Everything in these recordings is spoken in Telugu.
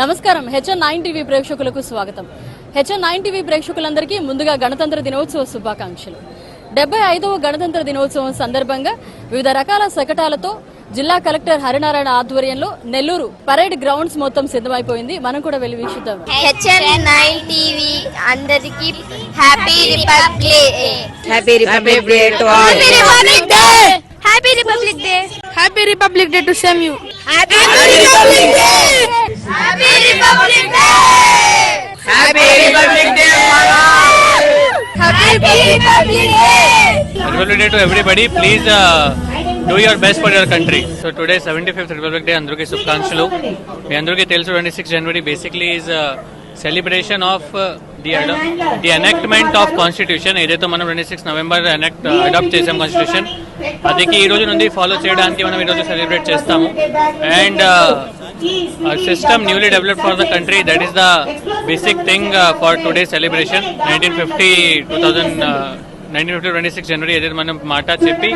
నమస్కారం. హెచ్ఎన్ నైన్ టీవీ ప్రేక్షకులకు స్వాగతం. హెచ్ఎన్ నైన్ టీవీ ప్రేక్షకులందరికీ ముందుగా గణతంత్ర దినోత్సవ శుభాకాంక్షలు. డెబ్బై ఐదవ గణతంత్ర దినోత్సవం సందర్భంగా వివిధ రకాల శకటాలతో జిల్లా కలెక్టర్ హరినారాయణ ఆధ్వర్యంలో నెల్లూరు పరేడ్ గ్రౌండ్స్ మొత్తం సిద్ధమైపోయింది. మనం కూడా వెళ్ళి వీక్షిద్దాం. హెచ్ఎన్ నైన్ టీవీ అందరికి happy republic happy republic day to all. Republic day. Happy republic day. Happy Republic Day to Sam you. Happy republic day. Happy republic day happy republic day happy republic day Republic Day to everybody. Please uh, do your best for your country. So today 75th Republic Day అందరికీ శుభాకాంక్షలు మీ అందరికీ తెలుసు twenty six January basically is celebration of the the enactment of constitution ఏదైతే మనం twenty six November enact adopt చేసాం కాన్స్టిట్యూషన్ అదికి ఈ రోజు నుండి ఫాలో చేయడానికి మనం ఈ రోజు సెలబ్రేట్ చేస్తాము and system newly developed for the country that is the basic thing for today celebration nineteen fifty two thousand nineteen fifty twenty six January ఏదైతే మనం మాట చెప్పి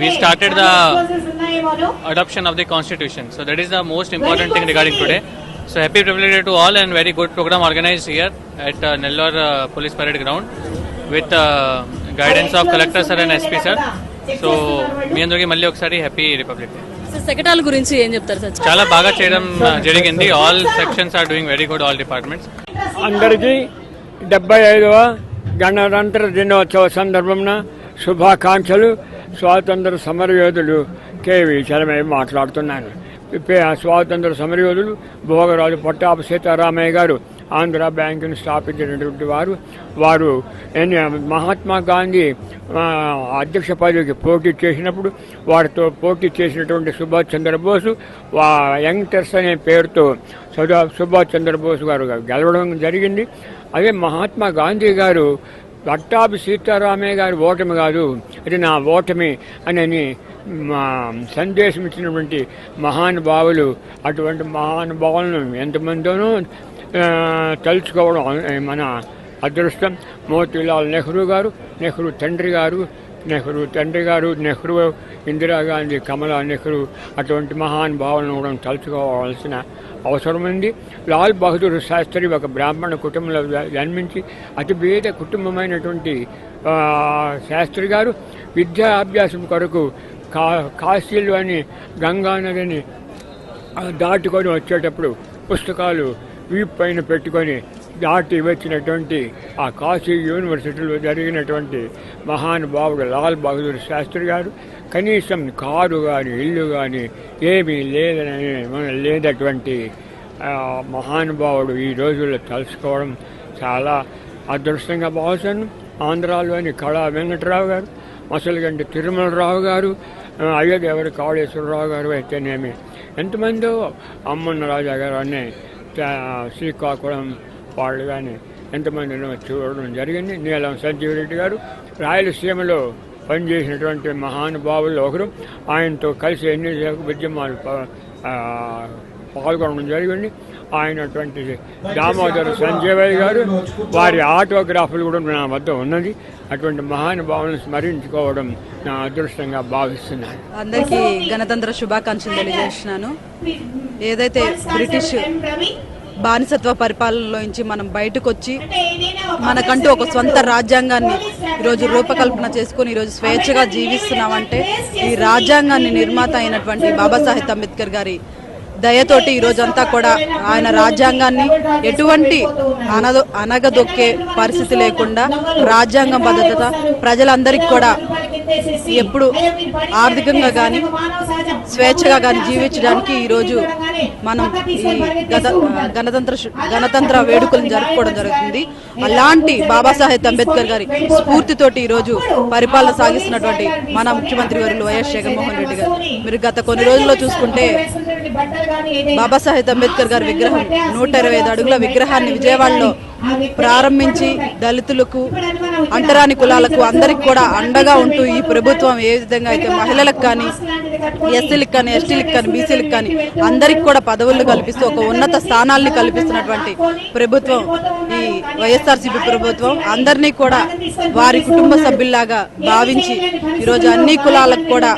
we started the adoption of the constitution. So that is the most important thing regarding today. So happy Republic Day to all and very good program organized here at uh, Nellore uh, Police Parade Ground with uh, guidance of Collector Sir and SP Sir. So మీ అందరికీ మళ్ళీ ఒకసారి హ్యాపీ రిపబ్లిక్ డే గురించి ఏం చెప్తారు సార్? చాలా బాగా చేయడం uh, జరిగింది. All sections are doing very good all departments అందరికీ డెబ్బై ఐదవ గణతంత్ర దినోత్సవ సందర్భంన శుభాకాంక్షలు. స్వాతంత్ర సమరయోధులు కేవి చరమయ్య మాట్లాడుతున్నాను స్వాతంత్ర సమరయోధులు భోగరాజు పట్టాభి సీతారామయ్య గారు ఆంధ్ర బ్యాంకును స్థాపించినటువంటి వారు. వారు మహాత్మా గాంధీ అధ్యక్ష పదవికి పోటీ చేసినప్పుడు వారితో పోటీ చేసినటువంటి సుభాష్ చంద్రబోసు వా యంగ్టర్స్ అనే పేరుతో సుభాష్ చంద్రబోస్ గారు గెలవడం జరిగింది. అదే మహాత్మా గాంధీ గారు పట్టాభి సీతారామయ్య గారి ఓటమి కాదు ఇది నా ఓటమి అని మా సందేశం ఇచ్చినటువంటి మహానుభావులు అటువంటి మహానుభావులను ఎంతమందినో తలుచుకోవడం మన అదృష్టం. మోతీలాల్ నెహ్రూ గారు నెహ్రూ తండ్రి గారు నెహ్రూ తండ్రి గారు నెహ్రూ ఇందిరాగాంధీ కమలా నెహ్రూ అటువంటి మహానుభావులను కూడా తలుచుకోవాల్సిన అవసరం ఉంది లాల్ బహదూర్ శాస్త్రి ఒక బ్రాహ్మణ కుటుంబంలో జన్మించి అతి పేద కుటుంబమైనటువంటి శాస్త్రి గారు విద్యాభ్యాసం కొరకు కా కాశీలోని గంగా నదిని దాటుకొని వచ్చేటప్పుడు పుస్తకాలు వీపు పైన పెట్టుకొని దాటి వచ్చినటువంటి ఆ కాశీ యూనివర్సిటీలో జరిగినటువంటి మహానుభావుడు లాల్ బహదూర్ శాస్త్రి గారు కనీసం కారు కానీ ఇల్లు కానీ ఏమీ లేదని మన లేనటువంటి మహానుభావుడు ఈ రోజుల్లో తలుసుకోవడం చాలా అదృష్టంగా భావిస్తాను ఆంధ్రాలోని కళా వెంకటరావు గారు మసలగంటి తిరుమలరావు గారు ఆ, అయ్యదేవరి కాళేశ్వరరావు గారు అయితేనేమి ఎంతమందో అమ్మన్న రాజా గారు అనే శ్రీకాకుళం వాళ్ళు కానీ ఎంతమందినో చూడడం జరిగింది. నీలం సంజీవ్ రెడ్డి గారు రాయలసీమలో పనిచేసినటువంటి మహానుభావుల్లో ఒకరు. ఆయనతో కలిసి ఎన్ని ఉద్యమాలు పాల్గొనడం జరిగింది. ఆయనటువంటి దామోదర్ సంజయ్ గారు వారి ఆటోగ్రాఫ్లు కూడా నా వద్ద ఉన్నది. అటువంటి మహానుభావులను స్మరించుకోవడం నా అదృష్టంగా భావిస్తున్నాను. అందరికీ గణతంత్ర శుభాకాంక్షలు తెలియజేస్తున్నాను. ఏదైతే బ్రిటిష్ బానిసత్వ పరిపాలనలోంచి మనం బయటకు వచ్చి మనకంటూ ఒక సొంత రాజ్యాంగాన్ని ఈరోజు రూపకల్పన చేసుకొని ఈరోజు స్వేచ్ఛగా జీవిస్తున్నామంటే ఈ రాజ్యాంగాన్ని నిర్మాత అయినటువంటి బాబాసాహెబ్ అంబేద్కర్ గారి దయతోటి ఈ రోజంతా కూడా ఆయన రాజ్యాంగాన్ని ఎటువంటి అనదో అనగదొక్కే పరిస్థితి లేకుండా రాజ్యాంగం భద్రత ప్రజలందరికీ కూడా ఎప్పుడు ఆర్థికంగా కానీ స్వేచ్ఛగా కానీ జీవించడానికి ఈరోజు మనం ఈ గత గణతంత్ర గణతంత్ర వేడుకలను జరుపుకోవడం జరుగుతుంది. అలాంటి బాబాసాహెబ్ అంబేద్కర్ గారి స్ఫూర్తితోటి ఈరోజు పరిపాలన సాగిస్తున్నటువంటి మన ముఖ్యమంత్రి వర్యులు వైఎస్ జగన్మోహన్ రెడ్డి గారు. మీరు గత కొన్ని రోజుల్లో చూసుకుంటే బాబాసాహెబ్ అంబేద్కర్ గారి విగ్రహం నూట ఇరవై ఐదు అడుగుల విగ్రహాన్ని విజయవాడలో ప్రారంభించి దళితులకు అంటరాని కులాలకు అందరికి కూడా అండగా ఉంటూ ఈ ప్రభుత్వం ఏ విధంగా అయితే మహిళలకు కానీ ఎస్సీలకు కానీ ఎస్టీలకు కానీ బీసీలకు కానీ అందరికి కూడా పదవులు కల్పిస్తూ ఒక ఉన్నత స్థానాల్ని కల్పిస్తున్నటువంటి ప్రభుత్వం ఈ వైఎస్ఆర్సీపీ ప్రభుత్వం అందరినీ కూడా వారి కుటుంబ సభ్యుల్లాగా భావించి ఈరోజు అన్ని కులాలకు కూడా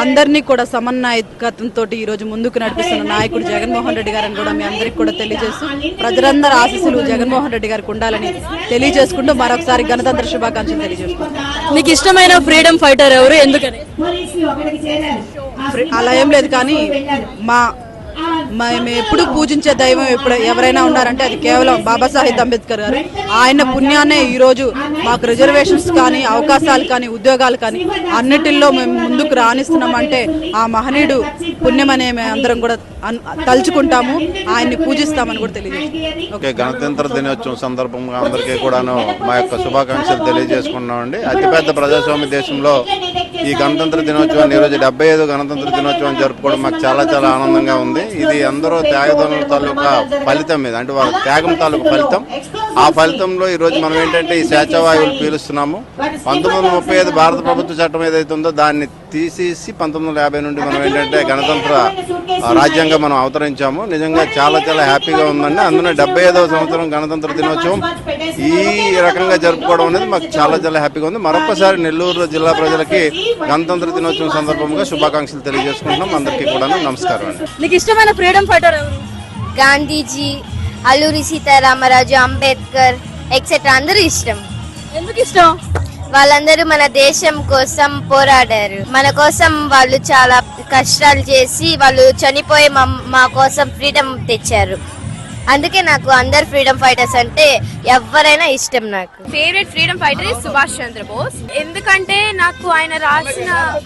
అందరినీ కూడా సమన్వయకత్వంతో ఈరోజు ముందుకు నడిపిస్తున్న నాయకుడు జగన్మోహన్ రెడ్డి గారని కూడా మీ అందరికి కూడా తెలియజేస్తూ ప్రజలందరి ఆశీస్సులు జగన్మోహన్ రెడ్డి గారికి ఉండాలని తెలియజేసుకుంటూ మరొకసారి గణతంత్ర శుభాకాంక్షలు తెలియజేసుకుంటాం మీకు ఇష్టమైన ఫ్రీడమ్ ఫైటర్ ఎవరు? ఎందుకని? అలా ఏం లేదు కానీ మా మేము ఎప్పుడు పూజించే దైవం ఎప్పుడు ఎవరైనా ఉన్నారంటే అది కేవలం బాబాసాహెబ్ అంబేద్కర్ గారు. ఆయన పుణ్యాన్నే ఈరోజు మాకు రిజర్వేషన్స్ కానీ అవకాశాలు కానీ ఉద్యోగాలు కానీ అన్నిటిల్లో మేము ముందుకు రాణిస్తున్నామంటే ఆ మహనీయుడు పుణ్యం అనే మేము అందరం కూడా తలుచుకుంటాము. ఆయన్ని పూజిస్తామని కూడా తెలియజేస్తాం ఓకే గణతంత్ర దినోత్సవం సందర్భంగా అందరికీ కూడాను మా యొక్క శుభాకాంక్షలు తెలియజేసుకున్నామండి అతిపెద్ద ప్రజాస్వామ్య దేశంలో ఈ గణతంత్ర దినోత్సవాన్ని ఈరోజు డెబ్బై ఐదు గణతంత్ర దినోత్సవం జరుపుకోవడం మాకు చాలా చాలా ఆనందంగా ఉంది. ఇది అందరూ త్యాగదనుల తాలూకా ఫలితం ఇది. అంటే వాళ్ళ త్యాగం తాలూకా ఫలితం. ఆ ఫలితంలో ఈరోజు మనం ఏంటంటే ఈ స్వేచ్ఛావాయువులు పీలుస్తున్నాము. పంతొమ్మిది వందల ముప్పై ఐదు భారత ప్రభుత్వ చట్టం ఏదైతే ఉందో దాన్ని తీసేసి పంతొమ్మిది వందల యాభై నుండి మనం ఏంటంటే గణతంత్ర రాజ్యాంగం మనం అవతరించాము. నిజంగా చాలా చాలా హ్యాపీగా ఉందండి. అందులో డెబ్బై ఐదవ సంవత్సరం గణతంత్ర దినోత్సవం ఈ రకంగా జరుపుకోవడం అనేది మాకు చాలా చాలా హ్యాపీగా ఉంది. మరొకసారి నెల్లూరు జిల్లా ప్రజలకి గణతంత్ర దినోత్సవం సందర్భంగా శుభాకాంక్షలు తెలియజేసుకుంటున్నాం. అందరికీ కూడా నమస్కారం అండి. మీకు ఇష్టమైన ఫ్రీడమ్ ఫైటర్ ఎవరు? గాంధీజీ అల్లూరి సీతారామరాజు అంబేద్కర్ ఎక్సెట్రా అందరూ ఇష్టం. ఎందుకు ఇష్టం? వాళ్ళందరూ మన దేశం కోసం పోరాడారు. మన కోసం వాళ్ళు చాలా కష్టాలు చేసి వాళ్ళు చనిపోయి మా- కోసం ఫ్రీడమ్ తెచ్చారు. అందుకే నాకు అందరు ఫ్రీడమ్ ఫైటర్స్ అంటే ఎవరైనా ఇష్టం నాకు. Favourite freedom fighter is Subhash Chandrabose ఎందుకంటే నాకు ఆయన రాసిన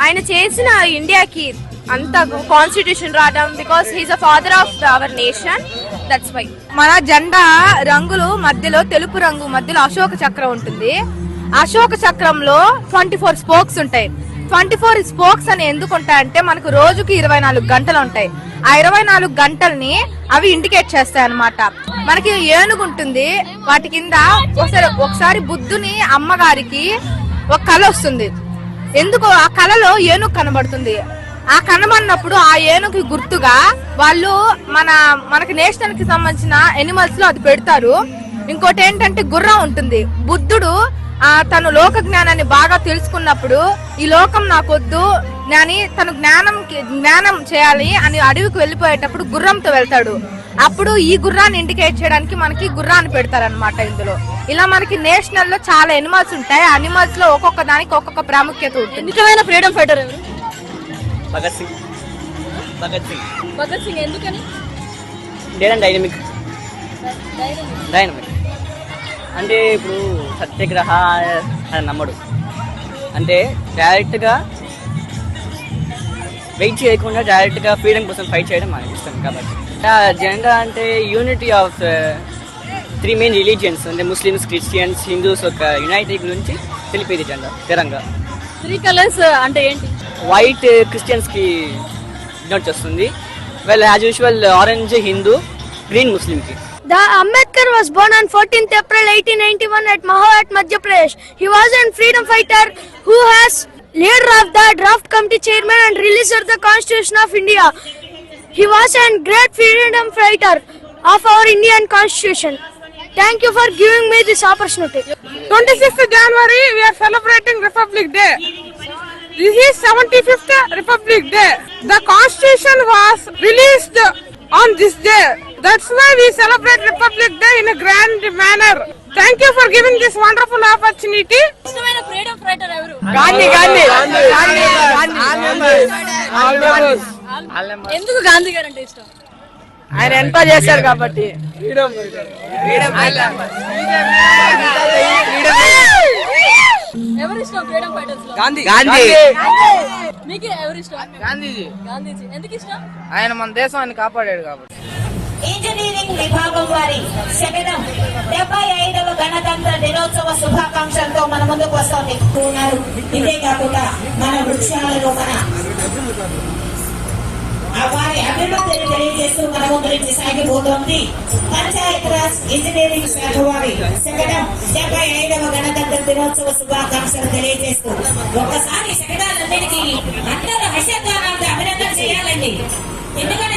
ఆయన చేసిన ఇండియాకి అంత కాన్స్టిట్యూషన్ రావడం because he's a father of our nation that's why మన జెండా రంగులు మధ్యలో తెలుపు రంగు మధ్యలో అశోక చక్రం ఉంటుంది. అశోక చక్రంలో ట్వంటీ ఫోర్ స్పోక్స్ ఉంటాయి. ట్వంటీ ఫోర్ స్పోక్స్ అని ఎందుకు ఉంటాయంటే మనకు రోజుకి ఇరవై నాలుగు గంటలు ఉంటాయి. ఆ ఇరవై నాలుగు గంటల్ని అవి ఇండికేట్ చేస్తాయి అన్నమాట. మనకి ఏనుగు ఉంటుంది వాటి కింద ఒకసారి ఒకసారి బుద్ధుని అమ్మగారికి ఒక కళ వస్తుంది. ఎందుకు? ఆ కళలో ఏనుగు కనబడుతుంది. ఆ కనబడినప్పుడు ఆ ఏనుగు గుర్తుగా వాళ్ళు మన మనకి నేషనల్కి సంబంధించిన ఎనిమల్స్లో అది పెడతారు. ఇంకోటి ఏంటంటే గుర్రం ఉంటుంది. బుద్ధుడు ఆ తను లోక జ్ఞానాన్ని బాగా తెలుసుకున్నప్పుడు ఈ లోకం నాకొద్దు అని తను జ్ఞానం జ్ఞానం చేయాలి అని అడవికి వెళ్ళిపోయేటప్పుడు గుర్రంతో వెళ్తాడు. అప్పుడు ఈ గుర్రాన్ని ఇండికేట్ చేయడానికి మనకి గుర్రాన్ని పెడతారనమాట ఇందులో. ఇలా మనకి నేషనల్లో చాలా ఎనిమల్స్ ఉంటాయి. అనిమల్స్లో ఒక్కొక్క దానికి ఒక్కొక్క ప్రాముఖ్యత ఉంటుంది. ఫ్రీడమ్ ఫైటర్ ఎవరు? భగత్ సింగ్. భగత్ సింగ్. భగత్ సింగ్ ఎందుకని? డైనమిక్ డైనమిక్ అంటే ఇప్పుడు సత్యాగ్రహ అని నమ్మడు. అంటే డైరెక్ట్గా వెయిట్ చేయకుండా డైరెక్ట్గా ఫ్రీడమ్ కోసం ఫైట్ చేయడం మనకి ఇష్టం కాబట్టి. జెండా అంటే unity of three main religions అంటే ముస్లిమ్స్ క్రిస్టియన్స్ హిందూస్ ఒక యునైటీ గురించి తెలిపేది జెండా స్థిరంగా త్రీ కలర్స్ అంటే ఏంటి? వైట్ క్రిస్టియన్స్కి డినోట్ చేస్తుంది well as usual orange Hindu green ముస్లింకి. The Ambedkar was born on 14th April 1891 at Mahoat, Madhya Pradesh. He was a freedom fighter who has leader of the draft committee chairman and releaser of the Constitution of India. He was a great freedom fighter of our Indian Constitution. Thank you for giving me this opportunity. 25th January, we are celebrating Republic Day. This is 75th Republic Day. The Constitution was released on this day. That's why we celebrate Republic Day in a grand manner. Thank you for giving this wonderful opportunity. Gandhi, Gandhi, ఎందుకు గాంధీ గారు అంటే ఇష్టం ఆయన ఎంత చేశారు కాబట్టి ఎవరు ఇష్టం ఫ్రీడమ్ ఫైటర్స్లో గాంధీ మీకు ఎవరు ఇష్టం గాంధీజీ గాంధీజీ ఎందుకు ఇష్టం ఆయన మన దేశాన్ని కాపాడాడు కాబట్టి ఇంజనీరింగ్ విభాగం వారి శకటం డెబ్బై ఐదవ గణతంత్ర దినోత్సవ శుభాకాంక్షలతో మన ముందుకు వస్తుంది. ఉన్నారు. ఇదే కాకుండా మన వృక్షాలలో మన వారి అభివృద్ధిని తెలియజేస్తూ మన ముందు సాగిపోతోంది. పంచాయత్ రాజ్ ఇంజనీరింగ్ శాఖ వారి శకటం డెబ్బై ఐదవ గణతంత్ర దినోత్సవ శుభాకాంక్షలు తెలియజేస్తూ ఒక్కసారి శకటాలన్నిటికీ అందరూ హర్షధ్వానాలతో అభినందన చేయాలండి. ఎందుకంటే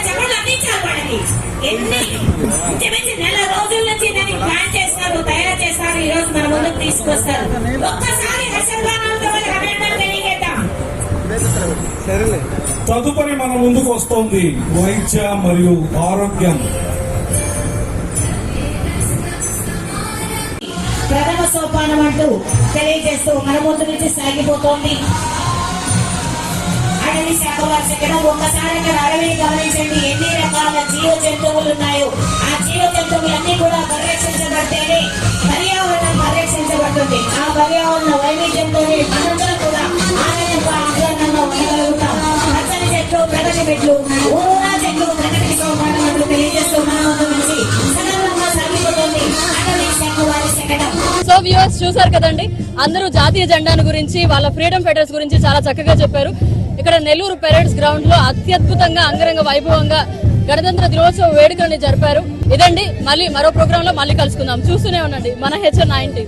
చెప్పలు అందించాలి వాళ్ళకి ఎన్ని ఇంచుమించు నెల రోజుల నుంచి దాన్ని ప్లాన్ చేస్తారు తయారు చేస్తారు ఈ రోజు మన ముందుకు తీసుకొస్తారు ఒక్కసారి తదుపరి మన ముందుకు వస్తోంది వైద్య మరియు ఆరోగ్యం ప్రథమ సోపానం అంటూ తెలియజేస్తూ మన ముందు నుంచి సాగిపోతోంది అడవి శాఖ వారి శకటం ఒక్కసారి అక్కడ అడవిని గమనించండి. ఎన్ని రకాల జీవ జంతువులు ఉన్నాయో ఆ జీవ జంతువులన్నీ కూడా పరిరక్షించబడితేనే పర్యావరణం పరిరక్షించబడుతుంది. ఆ పర్యావరణ వైవిధ్యంతోనే మనందరం కూడా ఆనందంగా ఆహ్లాదంగా ఉండగలుగుతాం. పచ్చని చెట్లు ప్రగతి చెట్లు ఊరా చెట్లు ప్రగతికి సోమాటం తెలియజేస్తున్నాం. చూసారు కదండి. అందరూ జాతీయ జెండాను గురించి వాళ్ళ ఫ్రీడమ్ ఫైటర్స్ గురించి చాలా చక్కగా చెప్పారు. ఇక్కడ నెల్లూరు పెరేడ్స్ గ్రౌండ్లో అత్యద్భుతంగా అంగరంగ వైభవంగా గణతంత్ర దినోత్సవ వేడుకల్ని జరిపారు. ఇదండి మళ్ళీ మరో ప్రోగ్రామ్లో మళ్ళీ కలుసుకుందాం. చూస్తూనే ఉండండి మన హెచ్ఎన్ నైన్టీ